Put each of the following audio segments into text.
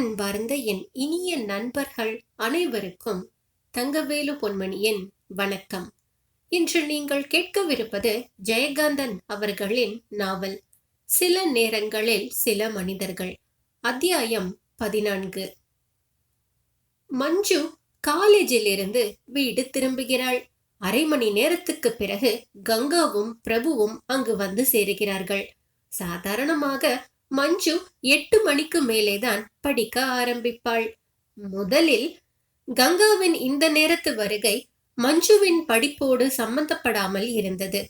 அன்பார்ந்த என் இனிய நண்பர்கள் அனைவருக்கும் தங்கவேலு பொன்மணியின் வணக்கம். இன்று நீங்கள் கேட்கவிருப்பது ஜெயகாந்தன் அவர்களின் நாவல் சில நேரங்களில் சில மனிதர்கள் அத்தியாயம் பதினான்கு. மஞ்சு காலேஜிலிருந்து வீடு திரும்புகிறாள். அரை மணி நேரத்துக்கு பிறகு கங்காவும் பிரபுவும் அங்கு வந்து சேருகிறார்கள். சாதாரணமாக மஞ்சு எட்டு மணிக்கு மேலேதான் படிக்க ஆரம்பிப்பாள். முதலில் கங்காவின் இந்த நேரத்து வருகை மஞ்சுவின் படிப்போடு சம்பந்தப்படாமல் இருந்தது.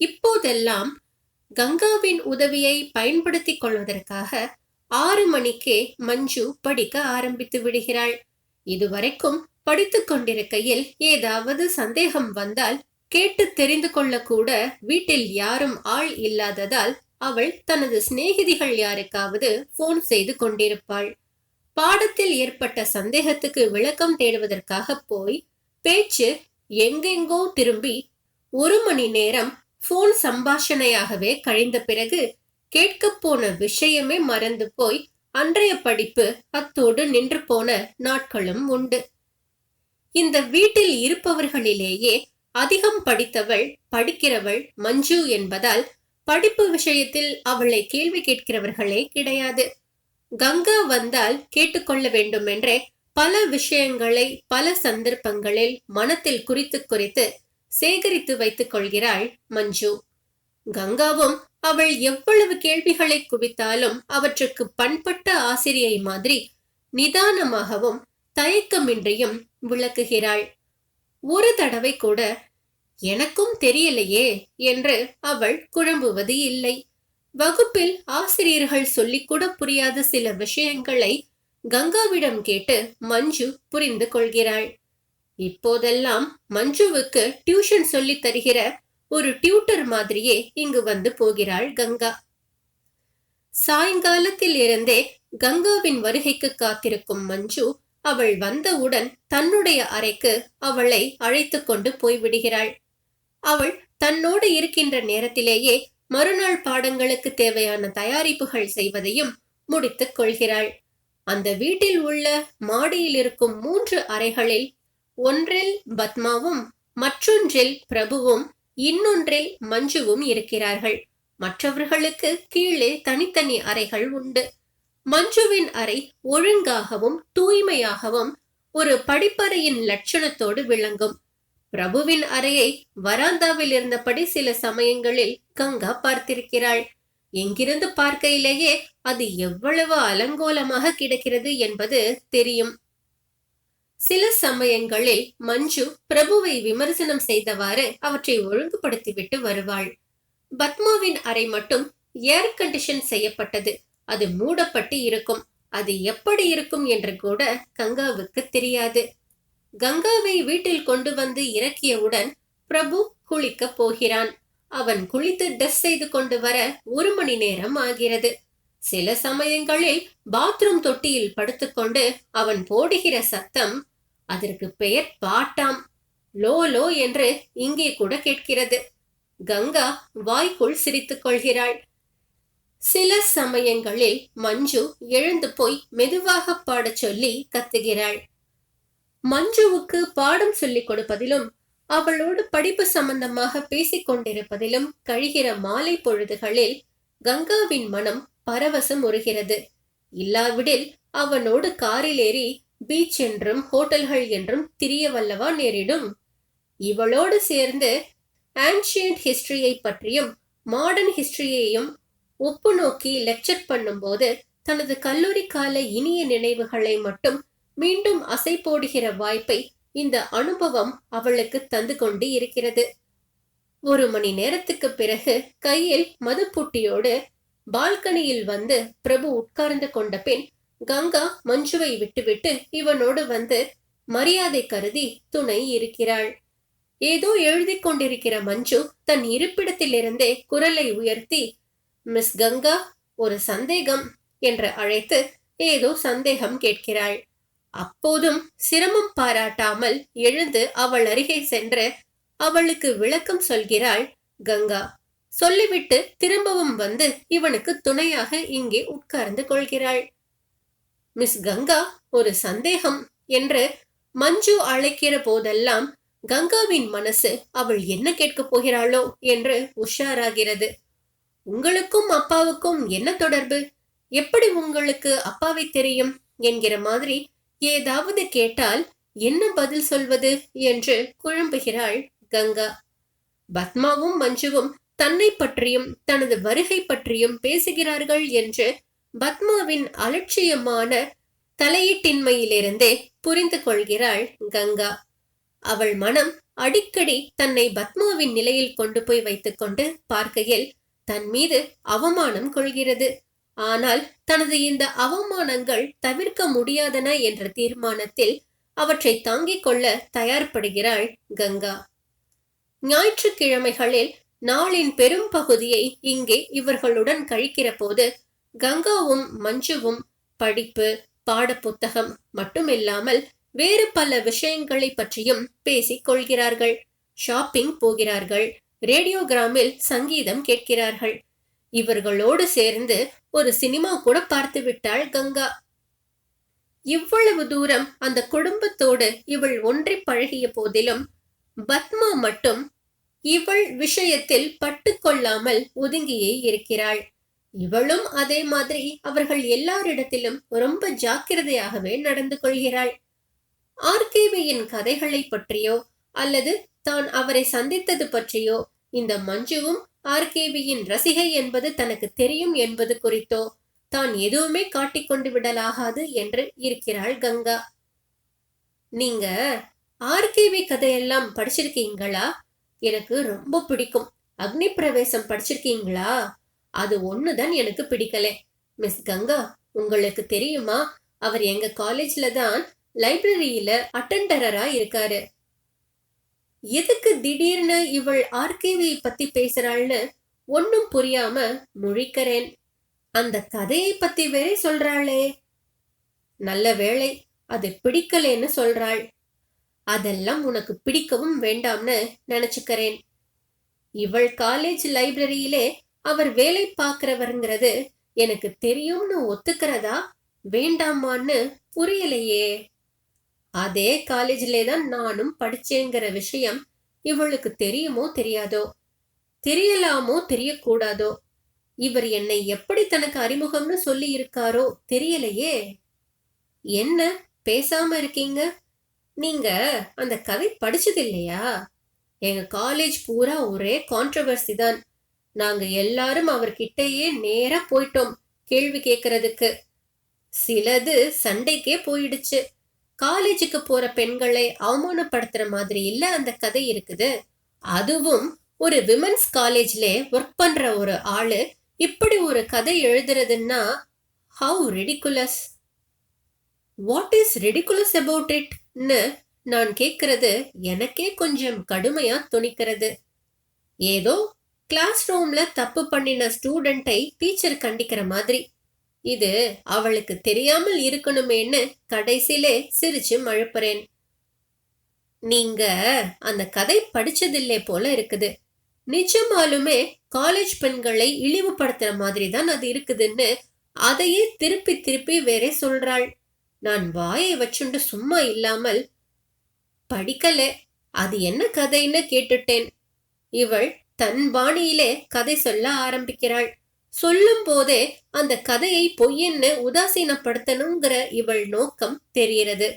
இப்போதெல்லாம் கங்காவின் உதவியை பயன்படுத்திக் கொள்வதற்காக ஆறு மணிக்கே மஞ்சு படிக்க ஆரம்பித்து விடுகிறாள். இதுவரைக்கும் படித்துக் கொண்டிருக்கையில் ஏதாவது சந்தேகம் வந்தால் கேட்டு தெரிந்து கொள்ளக்கூட வீட்டில் யாரும் ஆள் இல்லாததால் அவள் தனது சிநேகிதிகள் யாருக்காவது போன் செய்து கொண்டிருப்பாள். பாடத்தில் ஏற்பட்ட சந்தேகத்துக்கு விளக்கம் தேடுவதற்காக போய் பேச்சு எங்கெங்கோ திரும்பி ஒரு மணி நேரம் போன் சம்பாஷணையாகவே கழிந்த பிறகு கேட்கப் போன விஷயமே மறந்து போய் அன்றைய படிப்பு அத்தோடு நின்று போன நாட்களும் உண்டு. இந்த வீட்டில் இருப்பவர்களிலேயே அதிகம் படித்தவள் படிக்கிறவள் மஞ்சு என்பதால் படிப்பு விஷயத்தில் அவளை கேள்வி கேட்கிறவர்களே கிடையாது. கங்கா வந்தால் கேட்டுக்கொள்ள வேண்டும் என்றே பல விஷயங்களை பல சந்தர்ப்பங்களில் மனத்தில் குறித்து குறித்து சேகரித்து வைத்துக் கொள்கிறாள் மஞ்சு. கங்காவும் அவள் எவ்வளவு கேள்விகளை குவித்தாலும் அவற்றுக்கு பண்பட்ட ஆசிரியை மாதிரி நிதானமாகவும் தயக்கமின்றியும் விளக்குகிறாள். ஒரு தடவை கூட எனக்கும் தெரியலையே என்று அவள் குழம்புவது இல்லை. வகுப்பில் ஆசிரியர்கள் சொல்லிக்கூட புரியாத சில விஷயங்களை கங்காவிடம் கேட்டு மஞ்சு புரிந்து கொள்கிறாள். இப்போதெல்லாம் மஞ்சுவுக்கு டியூஷன் சொல்லி தருகிற ஒரு டியூட்டர் மாதிரியே இங்கு வந்து போகிறாள் கங்கா. சாயங்காலத்தில் இருந்தே கங்காவின் வருகைக்கு காத்திருக்கும் மஞ்சு அவள் வந்தவுடன் தன்னுடைய அறைக்கு அவளை அழைத்து கொண்டு போய்விடுகிறாள். அவள் தன்னோடு இருக்கின்ற நேரத்திலேயே மறுநாள் பாடங்களுக்கு தேவையான தயாரிப்புகள் செய்வதையும் முடித்துக் கொள்கிறாள். அந்த வீட்டில் உள்ள மாடியில் இருக்கும் மூன்று அறைகளில் ஒன்றில் பத்மாவும் மற்றொன்றில் பிரபுவும் இன்னொன்றில் மஞ்சுவும் இருக்கிறார்கள். மற்றவர்களுக்கு கீழே தனித்தனி அறைகள் உண்டு. மஞ்சுவின் அறை ஒழுங்காகவும் தூய்மையாகவும் ஒரு படிப்பறையின் லட்சணத்தோடு விளங்கும். பிரபுவின் அறையை வராந்தாவில் இருந்தபடி சில சமயங்களில் கங்கா பார்த்திருக்கிறாள். எங்கிருந்து பார்க்கையிலேயே அது எவ்வளவு அலங்கோலமாக கிடக்கிறது என்பது தெரியும். சில சமயங்களில் மஞ்சு பிரபுவை விமர்சனம் செய்தவாறு அவற்றை ஒழுங்குபடுத்திவிட்டு வருவாள். பத்மாவின் அறை மட்டும் ஏர் கண்டிஷன் செய்யப்பட்டது. அது மூடப்பட்டு இருக்கும். அது எப்படி இருக்கும் என்று கூட கங்காவுக்கு தெரியாது. கங்காவை வீட்டில் கொண்டு வந்து இறக்கியவுடன் பிரபு குளிக்க போகிறான். அவன் குளித்து ட்ரெஸ் செய்து கொண்டு வர ஒரு மணி நேரம் ஆகிறது. சில சமயங்களில் பாத்ரூம் தொட்டியில் படுத்துக்கொண்டு அவன் போடுகிற சத்தம் அதற்கு பெயர் பாட்டாம். லோ லோ என்று இங்கே கூட கேட்கிறது. கங்கா வாய்க்குள் சிரித்துக் கொள்கிறாள். சில சமயங்களில் மஞ்சு எழுந்து போய் மெதுவாக பாடச் சொல்லி கத்துகிறாள். மஞ்சுவுக்கு பாடம் சொல்லிக் கொடுப்பதிலும் அவளோடு படிப்பு சம்பந்தமாக பேசிக் கொண்டிருப்பதிலும் கழிகிற மாலை பொழுதுகளில் கங்காவின் மனம் பரவசம் உருகிறது. இல்லாவிடில் அவனோடு காரில் ஏறி பீச் என்றும் ஹோட்டல்கள் என்றும் திரிய வல்லவா நேரிடும். இவளோடு சேர்ந்து ஆன்ஷியன்ட் ஹிஸ்டரியை பற்றியும் மாடர்ன் ஹிஸ்டரியையும் ஒப்பு நோக்கி லெக்சர் பண்ணும்போது தனது கல்லூரி கால இனிய நினைவுகளை மட்டும் மீண்டும் அசை போடுகிற வாய்ப்பை இந்த அனுபவம் அவளுக்கு தந்து கொண்டு இருக்கிறது. ஒரு மணி நேரத்துக்கு பிறகு கையில் மதுப்புட்டியோடு பால்கனியில் வந்து பிரபு உட்கார்ந்து கொண்ட பின் கங்கா மஞ்சுவை விட்டுவிட்டு இவனோடு வந்து மரியாதை கருதி துணை இருக்கிறாள். ஏதோ எழுதி கொண்டிருக்கிற மஞ்சு தன் இருப்பிடத்திலிருந்தே குரலை உயர்த்தி மிஸ் கங்கா ஒரு சந்தேகம் என்று அழைத்து ஏதோ சந்தேகம் கேட்கிறாள். அப்போதும் சிரமம் பாராட்டாமல் எழுந்து அவள் அருகே சென்று அவளுக்கு விளக்கம் சொல்கிறாள் கங்கா. சொல்லிவிட்டு திரும்பவும் வந்து இவனுக்கு துணையாக இங்கே உட்கார்ந்து கொள்கிறாள். மிஸ் கங்கா ஒரு சந்தேகம் என்று மஞ்சு அழைக்கிற போதெல்லாம் கங்காவின் மனசு அவள் என்ன கேட்கப் போகிறாளோ என்று உஷாராகிறது. உங்களுக்கும் அப்பாவுக்கும் என்ன தொடர்பு? எப்படி உங்களுக்கு அப்பாவை தெரியும்? என்கிற மாதிரி ஏதாவது கேட்டால் என்ன பதில் சொல்வது என்று குழம்புகிறாள் கங்கா. பத்மாவும் மஞ்சுவும் தன்னை பற்றியும் தனது வருகை பற்றியும் பேசுகிறார்கள் என்று பத்மாவின் அலட்சியமான தலையீட்டின்மையிலிருந்தே புரிந்து கொள்கிறாள் கங்கா. அவள் மனம் அடிக்கடி தன்னை பத்மாவின் நிலையில் கொண்டு போய் வைத்துக்கொண்டு பார்க்கையில் தன் மீது அவமானம் கொள்கிறது. ஆனால் தனது இந்த அவமானங்கள் தவிர்க்க முடியாதன என்ற தீர்மானத்தில் அவற்றை தாங்கிக் கொள்ள தயார்படுகிறாள் கங்கா. ஞாயிற்றுக்கிழமைகளில் நாளின் பெரும் பகுதியை இங்கே இவர்களுடன் கழிக்கிற போது கங்காவும் மஞ்சுவும் படிப்பு பாடப்புத்தகம் மட்டுமில்லாமல் வேறு பல விஷயங்களை பற்றியும் பேசிக் கொள்கிறார்கள். ஷாப்பிங் போகிறார்கள். ரேடியோகிராமில் சங்கீதம் கேட்கிறார்கள். இவர்களோடு சேர்ந்து ஒரு சினிமா கூட பார்த்து விட்டாள் கங்கா. இவ்வளவு தூரம் அந்த குடும்பத்தோடு இவள் ஒன்றி பழகிய போதிலும் பத்மா மட்டும் இவள் விஷயத்தில் பட்டுக்கொள்ளாமல் ஒதுங்கியே இருக்கிறாள். இவளும் அதே மாதிரி அவர்கள் எல்லாரிடத்திலும் ரொம்ப ஜாக்கிரதையாகவே நடந்து கொள்கிறாள். ஆர்கேவியின் கதைகளை பற்றியோ அல்லது தான் அவரை சந்தித்தது பற்றியோ இந்த மஞ்சுவும் ஆர்கேவியின் ரசிகை என்பது தனக்கு தெரியும் என்பது குறித்தோ? தான் எதுவுமே காட்டிக்கொண்டு விடலாகாது என்று இருக்கிறாள் கங்கா. நீங்க ஆர்கேவி கதையெல்லாம் படிச்சிருக்கீங்களா? எனக்கு ரொம்ப பிடிக்கும். அக்னி பிரவேசம் படிச்சிருக்கீங்களா? அது ஒண்ணுதான் எனக்கு பிடிக்கல. மிஸ் கங்கா உங்களுக்கு தெரியுமா? அவர் எங்க காலேஜ்ல தான் லைப்ரரியில அட்டெண்டரரா இருக்காரு. எதுக்கு திடீர்னு இவள் ஆர்கேவியை பத்தி பேசுறாள்னு ஒன்னும் புரியாம முழிக்கிறேன். அந்த கதையை பத்தி வேற சொல்றாளே. நல்ல வேளை அது பிடிக்கலேன்னு சொல்றாள். அதெல்லாம் உனக்கு பிடிக்கவும் வேண்டாம்னு நினைச்சுக்கிறேன். இவள் காலேஜ் லைப்ரரியிலே அவர் வேலை பார்க்கிறவருங்கிறது எனக்கு தெரியும்னு ஒத்துக்கிறதா? வேண்டாமான்னு புரியலையே. அதே காலேஜிலே தான் நானும் படிச்சேங்கிற விஷயம் இவளுக்கு தெரியுமோ தெரியாதோ? தெரியலாமோ தெரியக்கூடாதோ? இவர் என்னை எப்படி தனக்கு அறிமுகம்னு சொல்லி இருக்காரோ தெரியலையே. என்ன? பேசாம இருக்கீங்க? நீங்க அந்த கதை படிச்சது இல்லையா? எங்க காலேஜ் பூரா ஒரே கான்ட்ரவர்சி தான். நாங்க எல்லாரும் அவர்கிட்டயே நேரா போயிட்டோம் கேள்வி கேட்கறதுக்கு சிலது சண்டைக்கே போயிடுச்சு. காலேஜுக்கு போற பெண்களை அவமானப்படுத்துற மாதிரி இல்ல அந்த கதை இருக்குது. அதுவும் ஒரு விமன்ஸ் காலேஜ்ல ஒர்க் பண்ற ஒரு ஆளு இப்படி ஒரு கதை எழுதுறதுன்னா how ridiculous what is ridiculous about இட்னு நான் கேட்கறது எனக்கே கொஞ்சம் கடுமையா துணிக்கிறது. ஏதோ கிளாஸ் ரூம்ல தப்பு பண்ணின ஸ்டூடெண்ட்டை டீச்சர் கண்டிக்கிற மாதிரி. இது அவளுக்கு தெரியாமல் இருக்கணுமேன்னு கடைசியிலே சிரிச்சு மழுப்புறேன். நீங்க அந்த கதை படிச்சதில்லை போல இருக்குது. நிஜமாலுமே காலேஜ் பெண்களை இழிவுபடுத்துற மாதிரி தான் அது இருக்குதுன்னு அதையே திருப்பி திருப்பி வேற சொல்றாள். நான் வாயை வச்சுண்டு சும்மா இல்லாமல் படிக்கல அது என்ன கதைன்னு கேட்டுட்டேன். இவள் தன் பாணியிலே கதை சொல்ல ஆரம்பிக்கிறாள். சொல்லும் போதே அந்த கதையை பொய்யன்னு உதாசீனப்படுத்தணுங்கிற இவள் நோக்கம் தெரிகிறது.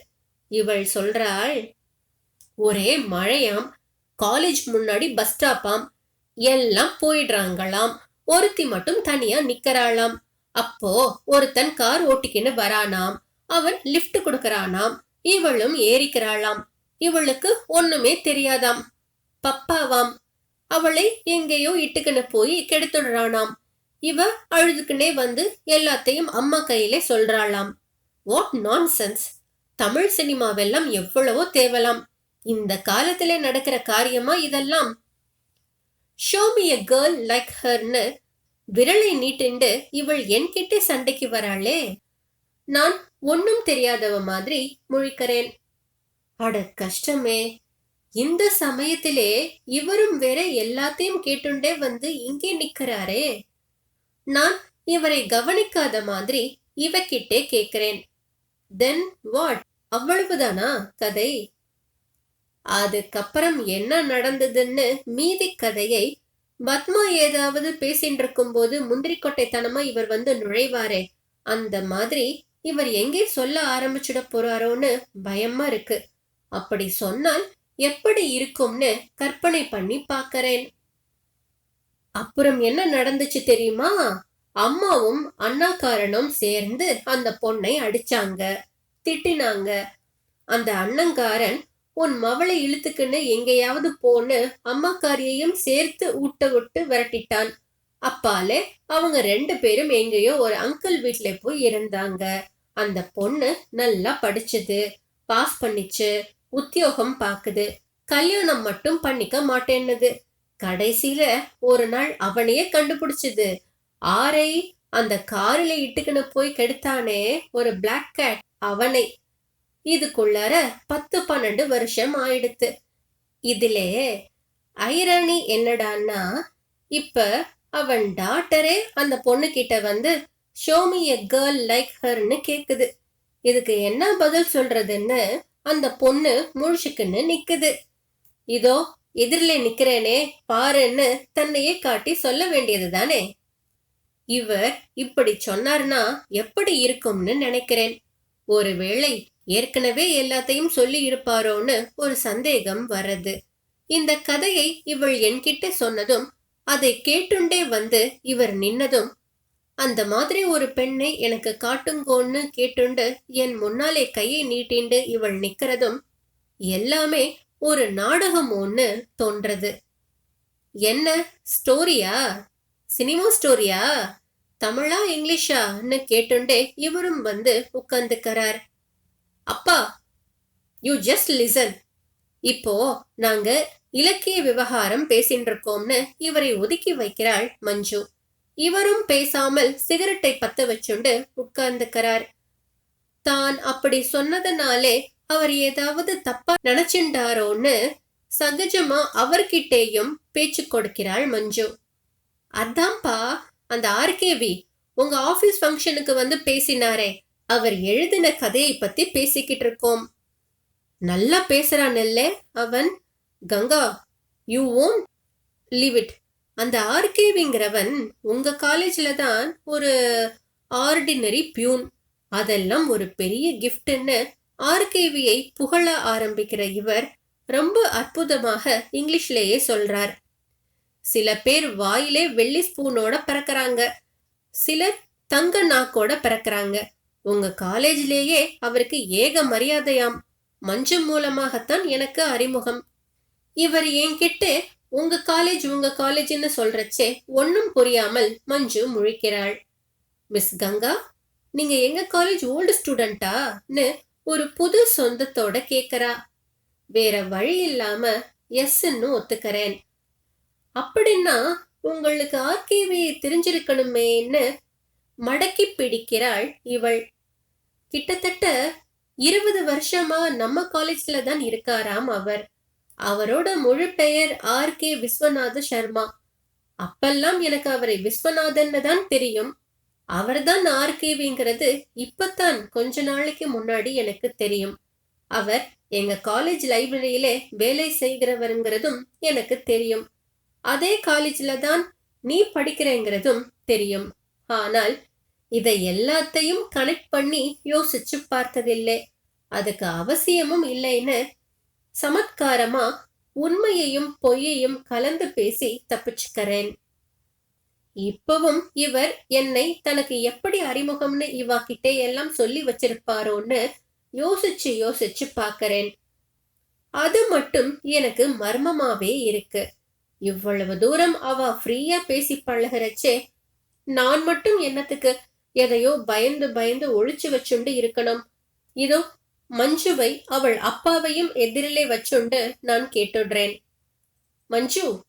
இவள் சொல்றாள் ஒரே மழையாம் காலேஜ் முன்னாடி பஸ் ஸ்டாப்பாம் எல்லாம் போயிடுறாங்களாம் ஒருத்தி மட்டும் தனியா நிக்கறாளாம். அப்போ ஒருத்தன் கார் ஓட்டிக்கின்னு வரானாம் அவன் லிஃப்ட் கொடுக்கறானாம் இவளும் ஏறிக்கிறாளாம். இவளுக்கு ஒண்ணுமே தெரியாதாம். பப்பாவாம் அவளை எங்கேயோ இட்டுக்கின்னு போய் கெடுத்துடுறானாம். இவ அழுதுக்குனே வந்து எல்லாத்தையும் அம்மா கையிலே சொல்றாளாம். வாட் நான்சென்ஸ் தமிழ் சினிமாவெல்லாம் எவ்வளவோ தேவலாம். இந்த காலத்திலே நடக்கிற காரியமா இதெல்லாம்? Show me a girl like ஹர்னு விரலை நீட்டிண்டு இவள் என்கிட்ட சண்டைக்கு வராளே? நான் ஒன்னும் தெரியாதவ மாதிரி முழிக்கிறேன். அட கஷ்டமே. இந்த சமயத்திலே இவரும் வேற எல்லாத்தையும் கேட்டுண்டே வந்து இங்கே நிக்கிறாரே. நான் இவரை கவனிக்காத மாதிரி இவகிட்டே கேக்குறேன் தென் வாட் அவ்வளவுதானா கதை? அதுக்கப்புறம் என்ன நடந்ததுன்னு மீதி கதையை பத்மா ஏதாவது பேசிட்டு இருக்கும் போது முந்திரிக்கொட்டைத்தனமா இவர் வந்து நுழைவாரே. அந்த மாதிரி இவர் எங்கே சொல்ல ஆரம்பிச்சுட போறாரோன்னு பயமா இருக்கு. அப்படி சொன்னால் எப்படி இருக்கும்னு கற்பனை பண்ணி பார்க்கறேன். அப்புறம் என்ன நடந்துச்சு தெரியுமா? அம்மாவும் அண்ணாக்காரனும் சேர்ந்து அந்த பொண்ணை அடிச்சாங்க. திட்டினாங்க. அந்த அண்ணங்காரன் உன் மவளை இழுத்துக்குன்னு எங்கேயாவது போன்னு அம்மாக்காரியையும் சேர்த்து ஊட்ட விட்டு விரட்டிட்டான். அப்பாலே அவங்க ரெண்டு பேரும் எங்கேயோ ஒரு அங்கிள் வீட்ல போய் இருந்தாங்க. அந்த பொண்ணு நல்லா படிச்சது. பாஸ் பண்ணிச்சு. உத்தியோகம் பாக்குது. கல்யாணம் மட்டும் பண்ணிக்க மாட்டேன்னுது. கடைசியில ஒரு நாள் அவனையே கண்டுபிடிச்சது. ஆரை அந்த காரில இட்டுக்குன்னு போய் கெடுத்தானே ஒரு பிளாக் கேட் அவனை. இதுக்குள்ளார பத்து பன்னெண்டு வருஷம் ஆயிடுத்து. இதிலே ஐரணி என்னடான்னா இப்ப அவன் டாட்டரே அந்த பொண்ணு கிட்ட வந்து show me a girl like ஹர்னு கேக்குது. இதுக்கு என்ன பதில் சொல்றதுன்னு அந்த பொண்ணு முழிச்சுக்குன்னு நிக்குது. இதோ எதிரில் நிக்கிறேனே பாருன்னு தன்னையே காட்டி சொல்ல வேண்டியது தானே? இவர் இப்படி சொன்னார்னா எப்படி இருக்கும்னு நினைக்கிறேன். ஒருவேளை ஏற்கனவே எல்லாத்தையும் சொல்லி இருப்பாரோன்னு ஒரு சந்தேகம் வர்றது. இந்த கதையை இவள் என்கிட்ட சொன்னதும் அதை கேட்டுண்டே வந்து இவர் நின்னதும் அந்த மாதிரி ஒரு பெண்ணை எனக்கு காட்டுங்கோன்னு கேட்டுண்டு என் முன்னாலே கையை நீட்டிண்டு இவள் நிக்கிறதும் எல்லாமே ஒரு நாடகம் ஒன்று தோன்றது. என்ன ஸ்டோரியா சினிமா ஸ்டோரியா தமிழா இங்கிலீஷான்னு கேட்டுண்டே இவரும் வந்து உட்கார்ந்துக்கிறார் அப்பா யூ ஜஸ்ட் லிசன் இப்போ நாங்க இலக்கிய விவகாரம் பேசிட்டு இருக்கோம்னு இவரை ஒதுக்கி வைக்கிறாள் மஞ்சு. இவரும் பேசாமல் சிகரெட்டை பத்த வச்சுண்டு உட்கார்ந்துக்கிறார். தான் அப்படி சொன்னதுனாலே அவர் ஏதாவது தப்பா நினைச்சுண்டாரோன்னு சகஜமா அவர்கிட்டேயும் பேச்சு கொடுக்கிறாள் மஞ்சு. அதான்ப்பா அந்த ஆர்கேவி உங்க ஆபீஸ் ஃபங்க்ஷனுக்கு வந்து பேசினாரே. அவர் எழுதின கதையை பத்தி பேசிக்கிட்டு இருக்கோம். நல்லா பேசுறான் இல்ல அவன். Ganga you own leave it அந்த ஆர்கேவிங்கிறவன் உங்க காலேஜ்ல தான் ஒரு ஆர்டினரி பியூன். அதெல்லாம் ஒரு பெரிய கிஃப்ட்னு ஆர்கேவியை புகழ ஆரம்பிக்கிற இவர் ரொம்ப அற்புதமாக இங்கிலீஷ்லேயே சொல்றார். சில பேர் வாயிலே வெள்ளி ஸ்பூனோட பிறக்கிறாங்க. சிலர் தங்க நாக்கோட பிறக்கிறாங்க. உங்க காலேஜ்லேயே அவருக்கு ஏக மரியாதையாம். மஞ்சு மூலமாகத்தான் எனக்கு அறிமுகம். இவர் என்கிட்ட உங்க காலேஜ் உங்க காலேஜ்னு சொல்றச்சே ஒன்னும் புரியாமல் மஞ்சு முழிக்கிறாள். மிஸ் கங்கா நீங்க எங்க காலேஜ் ஓல்டு ஸ்டூடெண்டா? ஒரு புது சொந்தத்தோட கேக்குறா. வேற வழி இல்லாம எஸ்ன்னு ஒத்துக்கறேன். அப்படின்னா உங்களுக்கு ஆர்கேவியை தெரிஞ்சிருக்கணுமேன்னு மடக்கி பிடிக்கிறாள் இவள். கிட்டத்தட்ட இருபது வருஷமா நம்ம காலேஜ்ல தான் இருக்காராம் அவர். அவரோட முழு பெயர் ஆர் கே விஸ்வநாத சர்மா. அப்பெல்லாம் எனக்கு அவரை விஸ்வநாதன்னு தான் தெரியும். அவர்தான் ஆர்கேவிங்கிறது இப்பத்தான் கொஞ்ச நாளைக்கு முன்னாடி எனக்கு தெரியும். அவர் எங்க காலேஜ் லைப்ரரியில வேலை செய்கிறவருங்கிறதும் எனக்கு தெரியும். அதே காலேஜ்ல தான் நீ படிக்கிறேங்கிறதும் தெரியும். ஆனால் இதை எல்லாத்தையும் கனெக்ட் பண்ணி யோசிச்சு பார்த்ததில்லை. அதுக்கு அவசியமும் இல்லைன்னு சமத்காரமா உண்மையையும் பொய்யையும் கலந்து பேசி தப்பிச்சுக்கிறேன். இப்பவும் இவர் என்னை தனக்கு எப்படி அறிமுகம்னு இவா கிட்டே எல்லாம் சொல்லி வச்சிருப்பாரோன்னு யோசிச்சு யோசிச்சு பார்க்கறேன். அது மட்டும் எனக்கு மர்மமாவே இருக்கு. இவ்வளவு தூரம் அவ ஃப்ரீயா பேசி பழகிறச்சே நான் மட்டும் என்னத்துக்கு எதையோ பயந்து பயந்து ஒழிச்சு வச்சுண்டு இருக்கணும்? இதோ மஞ்சுவை அவள் அப்பாவையும் எதிரிலே வச்சுண்டு நான் கேட்டுடுறேன். மஞ்சு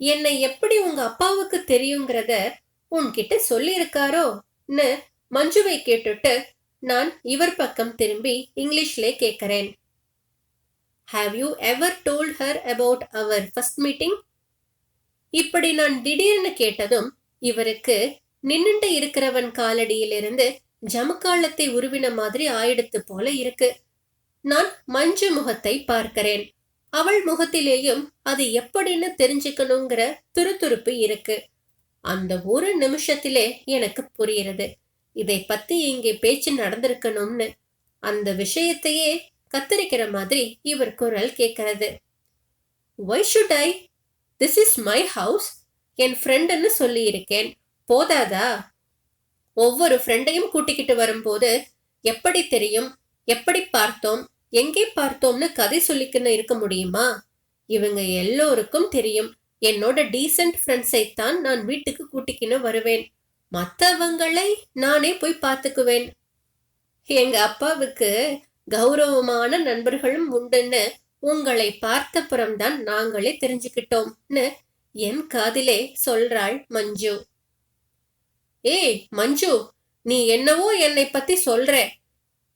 என்னை எப்படி உங்க அப்பாவுக்கு தெரியுங்கிறத உன்கிட்ட சொல்லியிருக்காரோன்னு மஞ்சுவை கேட்டுட்டு நான் இவர் பக்கம் திரும்பி இங்கிலீஷ்லே கேட்கிறேன் have you ever told her about our first meeting இப்படி நான் திடீர்னு கேட்டதும் இவருக்கு நின்னுண்டு இருக்கிறவன் காலடியிலிருந்து ஜமக்காலத்தை உருவின மாதிரி ஆயிடுத்து போல இருக்கு. நான் மஞ்சு முகத்தை பார்க்கிறேன். அவள் முகத்திலேயும் அது எப்படின்னு தெரிஞ்சுக்கணுங்கிற துருதுருப்பு இருக்கு. அந்த ஒரு நிமிஷத்திலே எனக்கு புரியுறது இதை பத்தி இங்கே பேச்சு நடந்திருக்கணும்னு. அந்த விஷயத்தையே கத்தரிக்கிற மாதிரி இவர் குரல் கேட்கறது. Why should I this is my house என் ஃப்ரெண்டுன்னு சொல்லியிருக்கேன். போதாதா? ஒவ்வொரு ஃப்ரெண்டையும் கூட்டிக்கிட்டு வரும்போது எப்படி தெரியும்? எப்படி பார்த்தோம்? எங்கே பார்த்தோம்னு கதை சொல்லிக்கின்னு இருக்க முடியுமா? இவங்க எல்லோருக்கும் தெரியும். என்னோட டீசென்ட் ஃப்ரெண்ட்ஸை தான் நான் வீட்டுக்கு கூட்டிக்கின்னு வருவேன். மற்றவங்களை நானே போய் பார்த்துக்குவேன். எங்க அப்பாவுக்கு கௌரவமான நண்பர்களும் உண்டுன்னு உங்களை பார்த்தப்புறம்தான் நாங்களே தெரிஞ்சுக்கிட்டோம்னு என் காதிலே சொல்றாள் மஞ்சு. ஏய் மஞ்சு நீ என்னவோ என்னை பத்தி சொல்ற.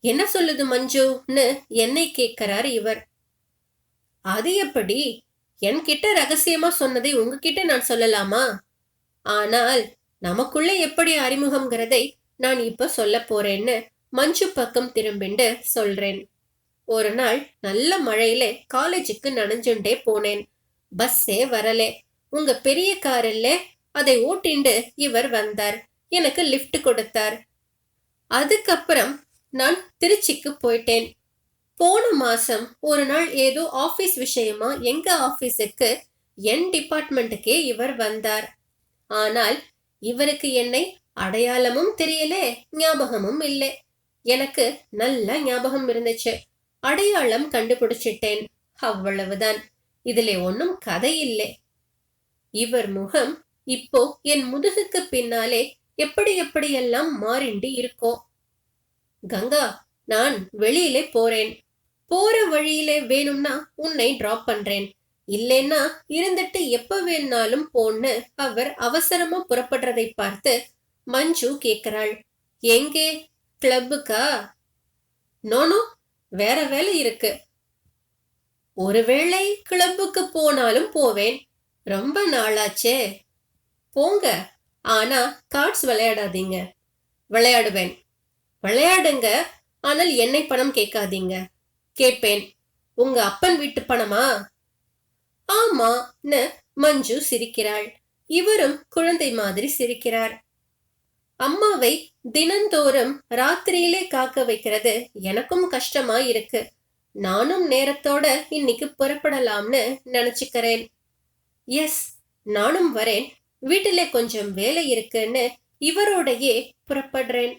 என்ன சொல்லுது மஞ்சுன்னு என்னை கேட்கிறார் இவர். அது எப்படி? என்கிட்ட ரகசியமா சொன்னதை உங்ககிட்ட நான் சொல்லலாமா? ஆனால் நமக்குள்ள எப்படி அறிமுகம்ங்கிறதை நான் இப்ப சொல்ல போறேன்னு மஞ்சு பக்கம் திரும்பிண்டு சொல்றேன். ஒரு நாள் நல்ல மழையில காலேஜுக்கு நனைஞ்சுண்டே போனேன். பஸ்ஸே வரலே. உங்க பெரிய காரில் அதை ஓட்டிண்டு இவர் வந்தார். எனக்கு லிஃப்ட் கொடுத்தார். அதுக்கப்புறம் நான் திருச்சிக்கு போயிட்டேன். போன மாசம் ஒரு நாள் ஏதோ ஆபீஸ் விஷயமா எங்க ஆபீஸுக்கு என் டிபார்ட்மெண்ட்டுக்கே இவர் வந்தார். ஆனால் இவருக்கு என்னை அடையாளமும் தெரியல ஞாபகமும் இல்லை. எனக்கு நல்ல ஞாபகம் இருந்துச்சு. அடையாளம் கண்டுபிடிச்சிட்டேன். அவ்வளவுதான். இதுல ஒன்னும் கதை இல்லை. இவர் முகம் இப்போ என் முதுகுக்கு பின்னாலே எப்படி எப்படியெல்லாம் மாறிண்டு இருக்கோ. கங்கா நான் வெளியிலே போறேன். போற வழியிலே வேணும்னா உன்னை டிராப் பண்றேன். இல்லைன்னா இருந்துட்டு எப்ப வேணாலும் போன்னு அவர் அவசரமா புறப்படுறதை பார்த்து மஞ்சு கேக்குறாள் எங்கே? கிளப்புக்கா நோனோ வேற வேலை இருக்கு. ஒருவேளை கிளப்புக்கு போனாலும் போவேன். ரொம்ப நாளாச்சே. போங்க. ஆனா கார்ட்ஸ் விளையாடாதீங்க. விளையாடுவேன். விளையாடுங்க. ஆனால் என்னை பணம் கேட்காதீங்க. கேட்பேன். உங்க அப்பன் வீட்டு பணமா? ஆமான்னு மஞ்சு சிரிக்கிறாள். இவரும் குழந்தை மாதிரி சிரிக்கிறார். அம்மாவை தினந்தோறும் ராத்திரியிலே காக்க வைக்கிறது எனக்கும் கஷ்டமா இருக்கு. நானும் நேரத்தோட இன்னைக்கு புறப்படலாம்னு நினைச்சுக்கிறேன். எஸ் நானும் வரேன். வீட்டுல கொஞ்சம் வேலை இருக்குன்னு இவரோடையே புறப்படுறேன்.